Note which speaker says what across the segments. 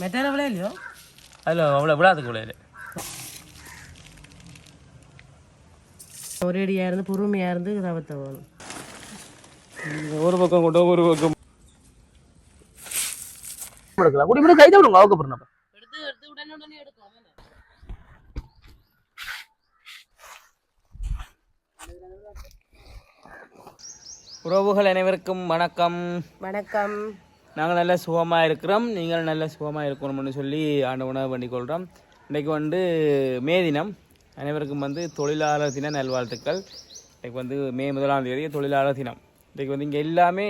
Speaker 1: மெட்டான விளையாலையோ
Speaker 2: அதில் அவ்வளோ விழாதுக்கு விளையாடு
Speaker 1: ஒரேடியாக இருந்து பொறுமையாக இருந்து தவத்த வேணும்
Speaker 2: ஒரு பக்கம் கொண்டு ஒரு பக்கம் எடுக்கலாம் குடி மட்டும் கைதை விடுங்க அவங்க போறேன்
Speaker 1: எடுத்து எடுத்து உடனே உடனே எடுக்கலாம்
Speaker 2: உறவுகள் அனைவருக்கும் வணக்கம்.
Speaker 1: வணக்கம்.
Speaker 2: நாங்கள் நல்ல சுகமாக இருக்கிறோம் நீங்கள் நல்ல சுகமாக இருக்கணும்னு சொல்லி ஆண்டவனை வேண்டிக் கொள்கிறோம் இன்றைக்கு வந்து மே தினம் அனைவருக்கும் வந்து தொழிலாளர் தின நல்வாழ்த்துக்கள். இன்றைக்கு வந்து மே முதலாம் தேதி தொழிலாளர் தினம். இன்றைக்கு வந்து இங்கே எல்லாமே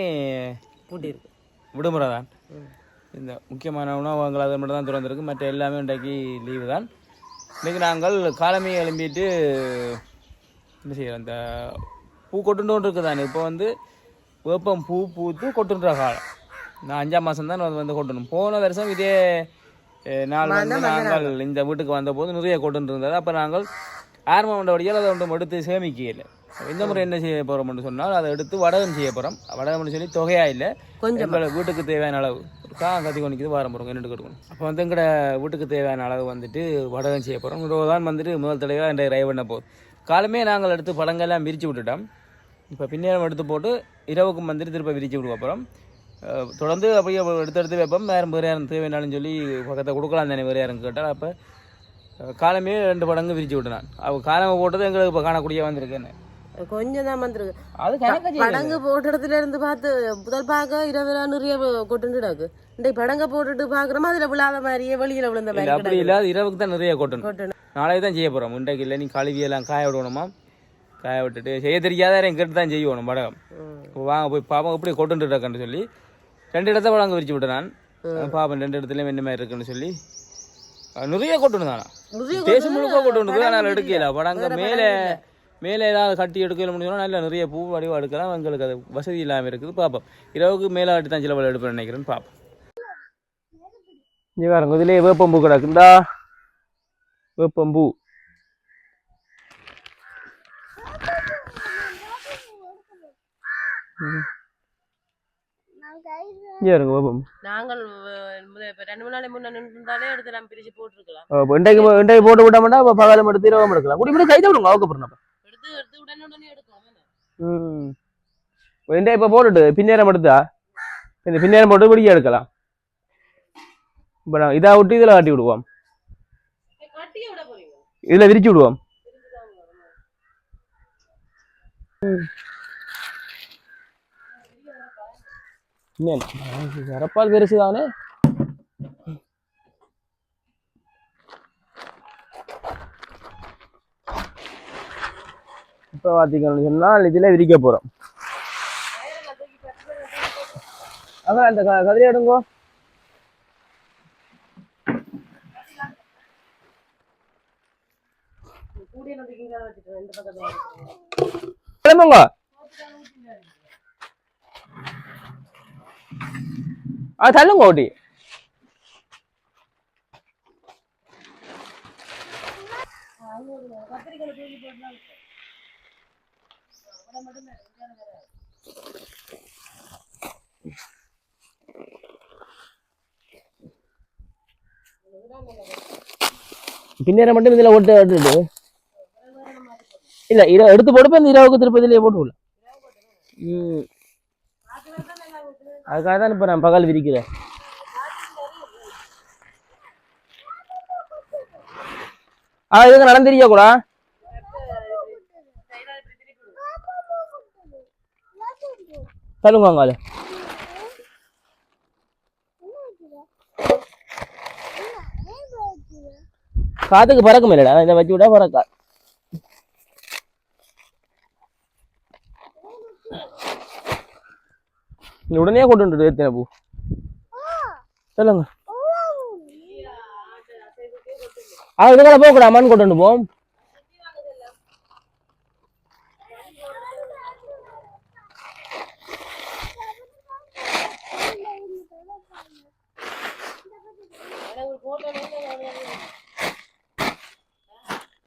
Speaker 1: பூட்டி இருக்கு
Speaker 2: விடுமுறை தான். இந்த முக்கியமான உணவகங்கள் அது மட்டும் தான் திறந்திருக்கு மற்ற எல்லாமே இன்றைக்கு லீவு தான். இன்றைக்கு நாங்கள் காலமே எழும்பிட்டு என்ன செய்யறோம் இந்த பூ கொட்டுண்டு இருக்குதானே இப்போ வந்து வேப்பம் பூ பூத்து கொட்டுன்ற காலம். நான் அஞ்சாம் மாதம் தான் வந்து கொட்டணும் போன வருஷம் இதே நாள் வந்து நாங்கள் இந்த வீட்டுக்கு வந்தபோது நிறைய கொட்டுன்னு இருந்தது அப்போ நாங்கள் ஆரம்பம் வண்டியால் அதை ஒன்றும் எடுத்து சேமிக்கல. இந்த முறை என்ன செய்ய போகிறோம்னு சொன்னால் அதை எடுத்து வடகம் செய்ய போகிறோம் வடகம்னு சொல்லி தொகையா இல்லை.
Speaker 1: கொஞ்சம்.
Speaker 2: வீட்டுக்கு தேவையான அளவு. கா கத்தி கொண்டிக்குது வாரம் போகிறோம் என்னட்டு கட்டுக்கணும். அப்போ வந்து எங்கட வீட்டுக்கு தேவையான அளவு வந்துட்டு வடகம் செய்ய போகிறோம் தான் வந்துட்டு முதல் தடவை இந்த ரைவ் பண்ண போகுது காலமே நாங்கள் எடுத்து பழங்கள்லாம் விரித்து விட்டுட்டோம். இப்போ பின்னேரம் எடுத்து போட்டு இரவுக்கும் வந்துட்டு திரும்ப விரித்து விடுவோம் அப்புறம். தொடர்ந்து அப்படியே எடுத்து எடுத்து வைப்போம். வேறு வேறு யாரும் சொல்லி பக்கத்தை கொடுக்கலாம் தானே வேறு யாரும் கேட்டால் அப்போ காலமே ரெண்டு படங்கு விரித்து விட்டு நான். அவள் காலமை போட்டது எங்களுக்கு இப்போ காணக்கூடிய வந்திருக்கேன்னு.
Speaker 1: கொஞ்சம் தான் வந்துருக்கு.
Speaker 2: அது
Speaker 1: படங்கு போட்ட இடத்துல இருந்து பார்த்து முதல் பார்க்க இருபது நிறைய கொட்டுண்டுடாக்கு இன்றைக்கு படங்க போட்டுட்டு பார்க்குறோமா அதில் விழாத மாதிரியே வெளியில் விழுந்த மாதிரி
Speaker 2: அப்படி இல்லாத இரவுக்கு தான் நிறைய கொட்டணும்.
Speaker 1: கொட்டணும்.
Speaker 2: நாளைக்கு தான் செய்ய போகிறோம் இன்றைக்கு இல்லை நீ கழுவியெல்லாம் காய விடணுமா? காய விட்டுட்டு செய்ய தெரியாத கேட்டு தான் செய்யணும் படகம் வாங்க போய் பாப்போம் எப்படி கொட்டுருக்கேன்னு சொல்லி ரெண்டு இடத்த படங்க விரிச்சு விட்டு நான். பாப்பேன் ரெண்டு இடத்துலையும் என்ன மாதிரி இருக்குன்னு சொல்லி. நிறைய கொட்டணும் தானா? தேசம் முழுக்க கொட்டு ஆனால் எடுக்கல. படங்க மேலே மேலே ஏதாவது கட்டி எடுக்கல முடியும்னா நல்ல நிறைய பூ வடிவம் எடுக்கலாம். எங்களுக்கு அது வசதி இல்லாமல் இருக்குது. பார்ப்போம் இரவுக்கு மேலாட்டி தான் சில எடுப்பேன் நினைக்கிறேன்னு பார்ப்போம் இங்கே பாருங்க இதுலேயே வேப்பம்பூ கிடக்குண்டா வேப்பம்பூ. இங்கே இருங்க வேப்பம்பூ
Speaker 1: நாங்கள் ரெண்டு மூணு நாளைக்கு முன்ன நின்றுருந்தாலே எடுத்து நம்ம பிரிச்சு போட்டிருக்கலாம்.
Speaker 2: இன்றைக்கு இன்றைக்கு போட்டு விட்டோம்னா இப்போ பகலும் எடுத்து இரவும் எடுக்கலாம். குடி மட்டும் கைதை விடுங்க அவங்க போகிறோம்
Speaker 1: எடுத்து எடுத்து உடனே உடனே எடுக்கலாம்?
Speaker 2: ம். இன்றைய இப்போ போட்டுட்டு பின்னேரம் எடுத்தா? இந்த பின்னேரம் போட்டு பிடிக்க எடுக்கலாம். இப்போ நான் விட்டு இதில் காட்டி விடுவோம். இதில் விரிச்சு விடுவோம். சிறப்பால் பெருசு தானே? இப்போ பார்த்தீங்கன்னு சொன்னால் இதில் விரிக்க போகிறோம் அதான் அந்த க- எடுங்கோ.
Speaker 1: கூடிய
Speaker 2: கிளம்புங்க. ஆ தள்ளுங்க ஓட்டி பின்னேற மட்டும் இதில் ஓட்டு எடுத்துட்டு இல்ல இதை எடுத்து போட்டு இந்த இரவுக்கு திருப்பி இதுலயே போட்டு விடலாம் ம். அதுக்காக தான் இப்போ நான் பகல் விரிக்கிறேன். ஆ இதுங்க நடந்திருக்கா கூட? சொல்லுங்க காத்துக்கு பறக்கும் இல்லடா இதை வச்சு விட்டா பறக்கா. நீ உடனே கொண்டு வந்துடு எத்தனை பூ. சொல்லுங்க. ஆ இதுக்கெல்லாம் போகக்கூடாது மண் கொண்டு வந்து போம்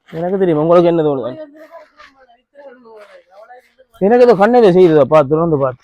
Speaker 2: எனக்கு தெரியும் உங்களுக்கு என்ன தோணுது எனக்கு கண்ணில் செய்யுதா பார்த்து திறந்து பார்த்து.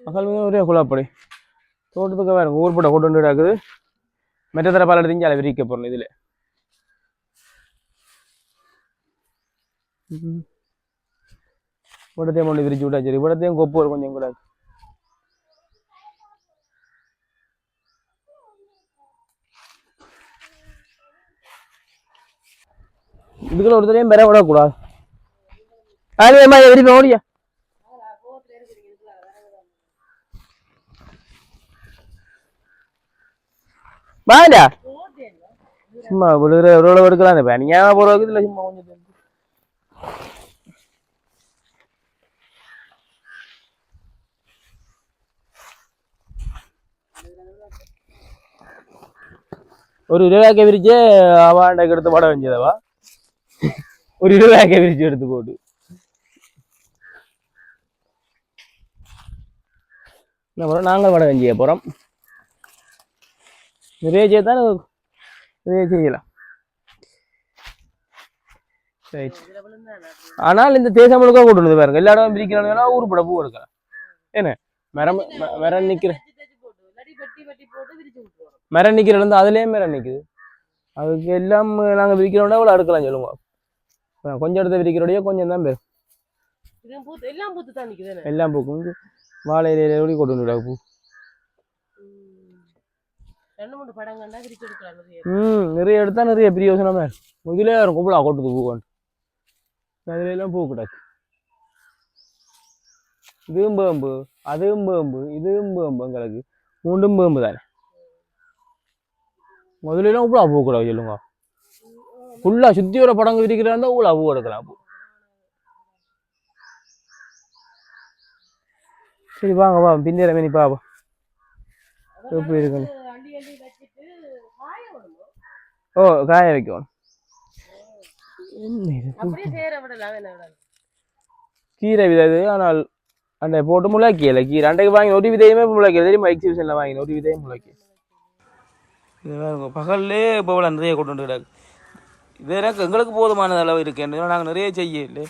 Speaker 2: மக்கள் வந்து ஒரே குழாப்படி தோட்டத்துக்கு வேறு ஊர் போட்ட கொண்டு வந்து கிடக்குது. மெட்ட தர பால் எடுத்து அதை விரிக்க போகிறோம் இதில். உடத்தையும் கொண்டு விரிச்சு விட்டா சரி உடத்தையும் கொப்பு ஒரு கொஞ்சம் கூடாது இதுக்குள்ள ஒருத்தரையும் பெற விடக்கூடாது. அதுலேயே விரிப்பேன் ஓடியா. வாடா சும்மா விழுகிற எவ்வளோ எடுக்கலாம் இப்போ நீங்கள் போகிறதுக்கு இல்லை சும்மா கொஞ்சம். ஒரு இருபதாக்க விரிச்சு அவாண்டைக்கு எடுத்து படம் வஞ்சதவா ஒரு இருபதாக்க விரிச்சு எடுத்து போட்டு என்ன பண்ணுறோம் நாங்கள் வடை கஞ்சிய போகிறோம் நிறைய செய்யத்தான் நிறைய செய்யலாம் ரைட் ஆனால் இந்த தேசம் முழுக்க கூட்டு பாருங்க. எல்லா இடம் பிரிக்கிறோம்னா ஊருப்பட பூ எடுக்கலாம் என்ன? மரம் மரம் நிற்கிற மரம் நிற்கிற இடம் அதுலேயே மரம் நிற்குது அதுக்கு எல்லாம் நாங்கள் விரிக்கிறோம்னா இவ்வளோ அடுக்கலாம் சொல்லுவோம் கொஞ்சம் இடத்த விரிக்கிறோடையே கொஞ்சம் தான் பேர்.
Speaker 1: எல்லாம்
Speaker 2: பூக்கும். வாழை இலையில கொண்டு வந்துடா பூ
Speaker 1: ரெண்டு மூணு படம் கண்டா விரிச்சு எடுக்கலாம் நிறைய
Speaker 2: ம் நிறைய எடுத்தா நிறைய பிரியோசனமாக இருக்கும் இதிலே இருக்கும் இவ்வளோ கொட்டுது பூ அதுல எல்லாம் பூ கிடக்கு. இதுவும் பேம்பு அதுவும் பேம்பு இதுவும் பேம்பு எங்களுக்கு மூண்டும் பேம்பு தானே. முதல்ல எல்லாம் இவ்வளோ பூ கிடக்கு சொல்லுங்க. ஃபுல்லாக சுற்றி வர படங்க விரிக்கிறா இருந்தால் இவ்வளோ பூ எடுக்கலாம் பூ சரி வாங்க வா பின்னேற மணி பாப்பா எப்படி இருக்குன்னு
Speaker 1: அள்ளி அள்ளி வச்சுட்டு காய விடணும்
Speaker 2: ஓ காய வைக்கணும் என்ன இது
Speaker 1: அப்படியே சேர விடலாம் என்ன விடலாம்
Speaker 2: கீரை விதை இது ஆனால் அந்த போட்டு முளைக்கல கீரை அன்றைக்கு வாங்கி ஒரு விதையுமே முளைக்கல தெரியுமா எக்ஸிபிஷனில் வாங்கி ஒரு விதையும் முளைக்க இது வேறுங்க பகல்லே இப்போ நிறைய கொண்டு வந்து கிடக்கு இது எனக்கு எங்களுக்கு போதுமான அளவு இருக்கு நாங்கள் நிறைய செய்யல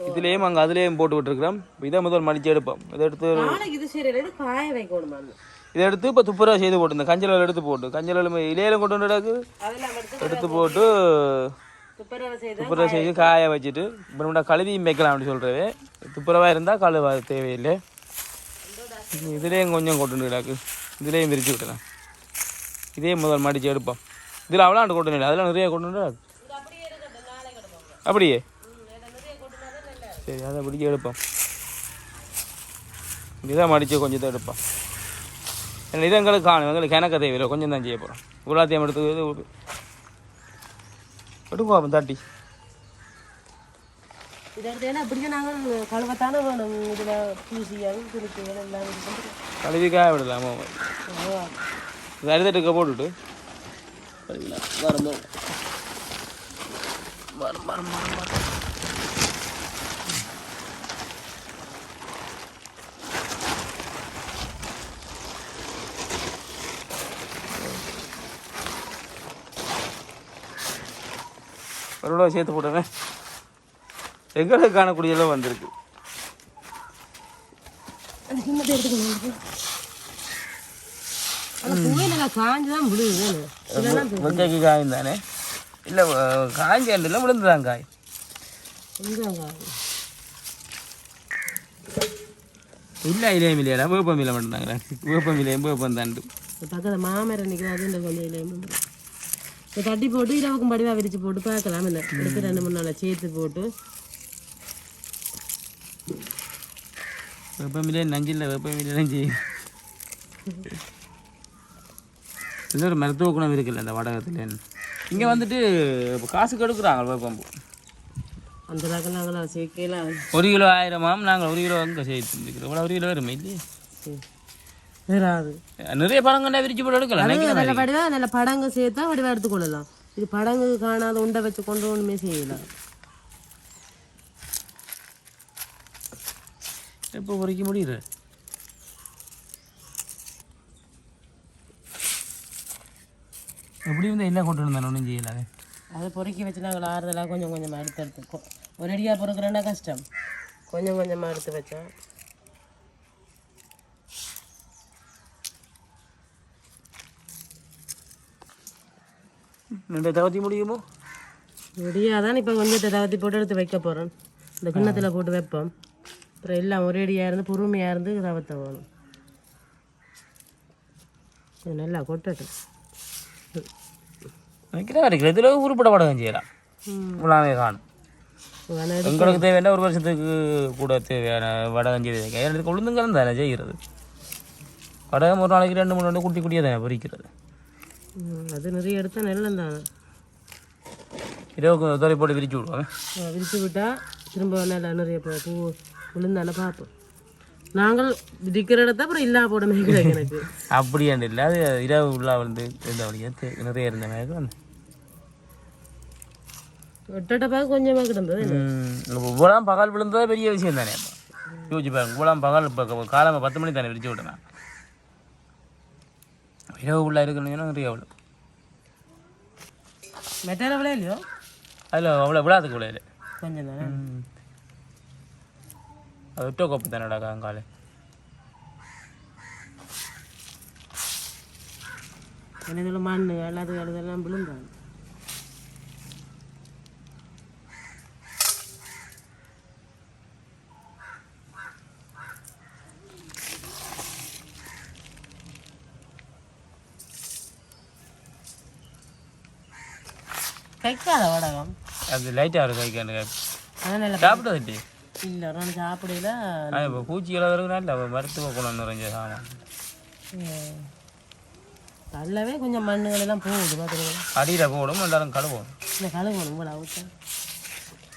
Speaker 2: இதுலேயும் அங்கே அதுலேயும் போட்டு விட்டுருக்குறோம் இதை முதல் மடிச்சு எடுப்போம் இதை எடுத்து
Speaker 1: நாளைக்கு இது
Speaker 2: எடுத்து இப்போ துப்புரவா செய்து போட்டு இந்த எடுத்து போட்டு கஞ்சல் இலையில கொண்டு வந்து கிடக்கு.
Speaker 1: எடுத்து
Speaker 2: போட்டு
Speaker 1: துப்புரவை செய்து
Speaker 2: காய வச்சுட்டு அப்புறமேட்டா கழுவியும் வைக்கலாம் அப்படி சொல்கிறவே துப்புரவாக இருந்தால் கழுவ தேவையில்லை. இதுலேயும் கொஞ்சம் கொண்டு கிடக்கு. இதுலேயும் விரிச்சு விட்டலாம் இதே முதல் மடித்து எடுப்போம். இதில் அவ்வளோ கொண்டு அதெல்லாம் நிறைய கொண்டு வந்து
Speaker 1: அப்படியே
Speaker 2: சரி அதை பிடிச்சி எடுப்போம். இதை மடித்து கொஞ்சத்தை எடுப்போம். ஏன்னா இது எங்களுக்கு காணும் எங்களுக்கு எனக்கு தேவையில்லை கொஞ்சம் தான் செய்ய போகிறோம் உலாத்தியம் எடுத்து இது எடுப்போம் அப்போ தட்டி
Speaker 1: இதை எடுத்து ஏன்னா அப்படியே நாங்கள் கழுவத்தானே வேணும் இதில் பூசியால் துணிக்கைகள் எல்லாம் இருக்கும்
Speaker 2: கழுவி காய விடலாமா இது அறுதட்டுக்க போட்டுட்டு வரும் வரும் வரும் வரும் வரும் ஒரு சேர்த்து போட்டேன் எங்களுக்கு காணக்கூடியதெல்லாம் வந்திருக்கு.
Speaker 1: அந்த சின்னத்தை எடுத்துக்கணும் ஆனால் பூவே நல்லா காஞ்சு தான் விடுது இதெல்லாம்
Speaker 2: வெங்காய்க்கு காயும் தானே? இல்லை காய்ஞ்ச இல்லை விழுந்துதான் காய் இல்லை இலையும் இல்லையாடா வேப்பம் இலை மட்டும்தாங்க வேப்பம் இலையும் வேப்பம் தாண்டு.
Speaker 1: பக்கத்தில் மாமரம் நிற்கிறது இந்த கொஞ்சம் இலையும் இப்போ தட்டி போட்டு இரவுக்கும் படிவா விரிச்சு போட்டு பார்க்கலாம் இல்லை எடுத்து ரெண்டு மூணு நாளை சேர்த்து போட்டு.
Speaker 2: வேப்பம் இலையும் நஞ்சில்லை வேப்பம் இலையும் செய்யும் இது ஒரு மருத்துவ குணம் இருக்குல்ல இந்த வடகத்தில். இங்கே வந்துட்டு இப்போ காசுக்கு எடுக்குறாங்க வேப்பம்பூ
Speaker 1: அந்த அளவுக்கு நாங்களாம் சேர்க்கலாம்
Speaker 2: ஒரு கிலோ ஆயிரமாம் நாங்கள் ஒரு கிலோ அங்கே செய்து இவ்வளோ ஒரு கிலோ வருமே இல்லையே? நிறைய பழங்கண்டா விரிச்சு போட்டு எடுக்கலாம்
Speaker 1: நல்ல படிவா நல்ல படங்க சேர்த்தா வடிவா எடுத்துக்கொள்ளலாம் இது படங்கு காணாத உண்டை வச்சு கொண்டு ஒன்றுமே செய்யலாம்
Speaker 2: எப்போ பொறிக்க முடியுது? எப்படி வந்து என்ன கொண்டு வந்தேன் ஒன்றும் செய்யலாது
Speaker 1: அதை பொறுக்கி வச்சு நாங்கள் ஆறுதலாக கொஞ்சம் கொஞ்சமாக எடுத்து எடுத்து கொ- ஒரேடியாக பொறுக்கிறேன்னா கஷ்டம். கொஞ்சம் கொஞ்சமாக எடுத்து வச்சா.
Speaker 2: ரெண்டு தவத்தி முடியுமோ?
Speaker 1: ரெடியாக தான் இப்போ கொஞ்சத்தை தவத்தி போட்டு எடுத்து வைக்க போகிறோம் இந்த கிண்ணத்தில் போட்டு வைப்போம். அப்புறம் எல்லாம் ஒரேடியாக இருந்து பொறுமையாக இருந்து தவத்த வேணும் நல்லா கொட்டட்டும்.
Speaker 2: இதில் உருப்பட படகம் செய்யலாம். காணும். தேவையான ஒரு வருஷத்துக்கு கூட தேவையான செய்து எனக்கு உளுந்துங்கிறது தானே செய்கிறது. வடகம் ஒரு நாளைக்கு ரெண்டு மூணு ரெண்டு குட்டி குட்டியாக தானே பொரிக்கிறது
Speaker 1: ம், அது நிறைய எடுத்தால் நல்லம் தான்
Speaker 2: இரவுக்கு துறை போட்டு விரிச்சு விடுவாங்க
Speaker 1: விரித்து விட்டால் திரும்ப நல்லா நிறைய பூ விழுந்தால பார்ப்போம். நாங்கள் விதிக்கிற இடத்த அப்புறம் இல்லா போட மேய்க்கிறாங்க எனக்கு.
Speaker 2: அப்படியாண்டு இல்லை அது இரவு உள்ள வந்து இருந்த வழியாக நிறைய இருந்த மாதிரி வந்து
Speaker 1: ஒட்டட்ட பார்க்க கொஞ்சமாக கிடந்தது.
Speaker 2: இவ்வளோ பகல் விழுந்ததே பெரிய விஷயம் தானே. யோசிச்சு பாருங்க இவ்வளோ பகல் இப்போ காலமாக பத்து மணி தானே விரிச்சு விட்டேன் இரவு உள்ள இருக்கணும்னா அவ்வளோ
Speaker 1: மெட்டால விளையா இல்லையோ?
Speaker 2: அதில் அவ்வளோ விழாதுக்கு விளையாடு
Speaker 1: கொஞ்சம் தானே?
Speaker 2: அது விட்டோ கோப்பு தானடா காங்கால
Speaker 1: மண் அல்லாது அழுதெல்லாம் விழுந்தாங்க கைக்காத வடகம்
Speaker 2: அது லைட்டாக இருக்கும் கைக்காண்டு
Speaker 1: அதான் நல்லா
Speaker 2: சாப்பிட்டது
Speaker 1: இல்லை நாள் சாப்பிடல
Speaker 2: இப்போ பூச்சி இல்லாதவருக்கு இல்லை மருத்துவ குணம் நிறைஞ்ச சாமான்
Speaker 1: தள்ளவே கொஞ்சம் மண்ணுகள் எல்லாம் போகுது பார்த்துருக்கோம்
Speaker 2: அடியில் போடும் எல்லாரும் கழுவோம்
Speaker 1: இந்த கழுவணும் இவ்வளோ அவுத்தம்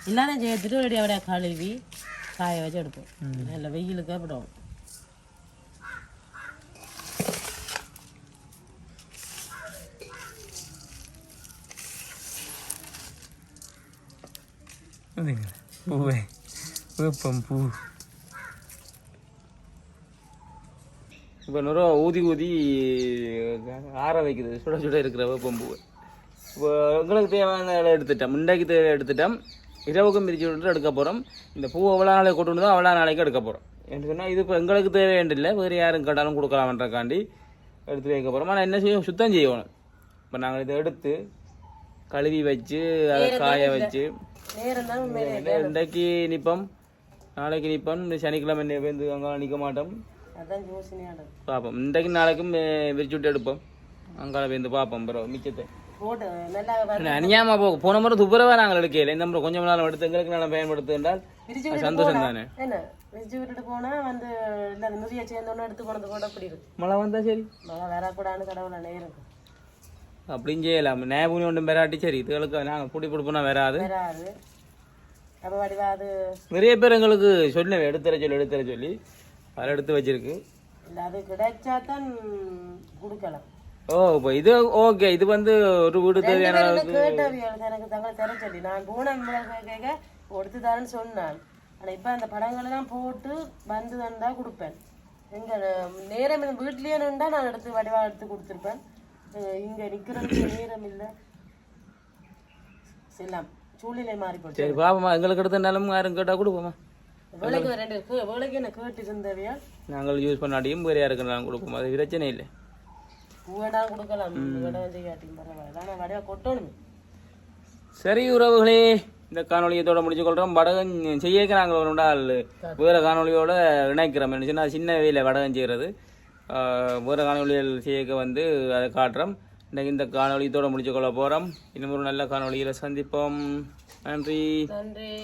Speaker 1: எல்லாரும் சேர்த்துட்டு ரெடி அப்படியே கழுவி காய வச்சு எடுப்போம் நல்ல வெயிலுக்கு அப்படிடும்
Speaker 2: பூவே வேப்பம் பூ இப்போ நிறைய ஊதி ஊதி ஆற வைக்கிறது சுட சுட இருக்கிற வேப்பம் பூ இப்போ எங்களுக்கு தேவையான இலை எடுத்துட்டோம். முண்டைக்கு தேவை எடுத்துட்டோம். இரவுக்கும் பிரித்து விட்டு எடுக்க போகிறோம் இந்த பூ எவ்வளோ நாளைக்கு கொண்டு வந்து அவ்வளோ நாளைக்கு எடுக்க போகிறோம் என்று சொன்னால் இது இப்போ எங்களுக்கு தேவையில்லை வேறு யாரும் கேட்டாலும் கொடுக்கலாம்ன்றக்காண்டி எடுத்து வைக்க போகிறோம் ஆனால் என்ன செய்யும் சுத்தம் செய்யணும். இப்போ நாங்கள் இதை எடுத்து கழுவி வச்சு அதை காய வச்சு
Speaker 1: தான்
Speaker 2: இன்றைக்கு நிற்போம் நாளைக்கு நிற்போம் சனிக்கிழமை வந்து அங்கே நிற்க மாட்டோம். பார்ப்போம் இன்றைக்கு நாளைக்கும் விரிச்சு விட்டு எடுப்போம். அங்கால வந்து பார்ப்போம் பிறகு மிச்சத்தை. அநியாயமா போ போன முறை துப்புரவா நாங்கள் எடுக்கல. இந்த முறை கொஞ்சம் நாள் எடுத்து எங்களுக்கு நாள் பயன்படுத்து என்றால் சந்தோஷம் தானே?
Speaker 1: போனா வந்து இல்லை அது நிறைய சேர்ந்தோன்னு எடுத்து கொண்டு போட அப்படி இருக்கு.
Speaker 2: மழை வந்தா சரி.
Speaker 1: மழை வரக்கூடாதுன்னு கடவுளை
Speaker 2: அப்படின்னு செய்யலாம். ஞாபகம் ஒன்றும் பெறாட்டி சரி. இதுகளுக்கு நாங்கள் பூட்டி கொடுப்போம்னா வராது.
Speaker 1: அப்போ வடிவா அது
Speaker 2: நிறைய பேர் எங்களுக்கு சொன்னேன் எடுத்துற சொல்லி எடுத்துற சொல்லி. அதில் எடுத்து வச்சிருக்கு.
Speaker 1: இல்லை அது கிடைச்சா தான் கொடுக்கலாம்
Speaker 2: ஓ இப்போ இது ஓகே இது வந்து ஒரு வீடு தேவையான
Speaker 1: எனக்கு தங்களை தர சொல்லி. நான் போன கேட்க கொடுத்து தரேன்னு சொன்னான். ஆனால் இப்போ அந்த படங்கள் எல்லாம் போட்டு வந்து தந்தா கொடுப்பேன். எங்க நேரம் வீட்லயே நின்றா நான் எடுத்து வடிவா எடுத்து கொடுத்துருப்பேன். இங்க நிக்கிறதுக்கு நேரம் இல்லை. செல்லாம். சூழ்நிலை மாறி போச்சு
Speaker 2: சரி பாப்போமா எங்களுக்கு எடுத்தனாலும் யாரும் கேட்டால் கொடுப்போமா
Speaker 1: வேலைக்கு ரெண்டு வேலைக்கு என்ன கேட்டு இருந்தவையா
Speaker 2: நாங்கள் யூஸ் பண்ணாட்டியும் வேறு யாருக்குனாலும் கொடுப்போம். அது பிரச்சனை இல்லை.
Speaker 1: பூவேடாலும் கொடுக்கலாம். பரவாயில்ல. ஆனால் வடிவா கொட்டணுமே.
Speaker 2: சரி உறவுகளே இந்த காணொலியை இதோட முடிச்சு கொள்கிறோம் வடகம் செய்யக்க நாங்கள் ஒரு நாள். வேறு காணொலியோட இணைக்கிறோம். என்ன சொன்னா சின்ன வேலை வடகம் செய்கிறது வேறு காணொலிகள் செய்யக்க வந்து அதை காட்டுறோம். இன்றைக்கு இந்த காணொலி இதோட முடிச்சு கொள்ள போகிறோம் இன்னும் ஒரு நல்ல காணொலியில் சந்திப்போம். நன்றி.
Speaker 1: நன்றி.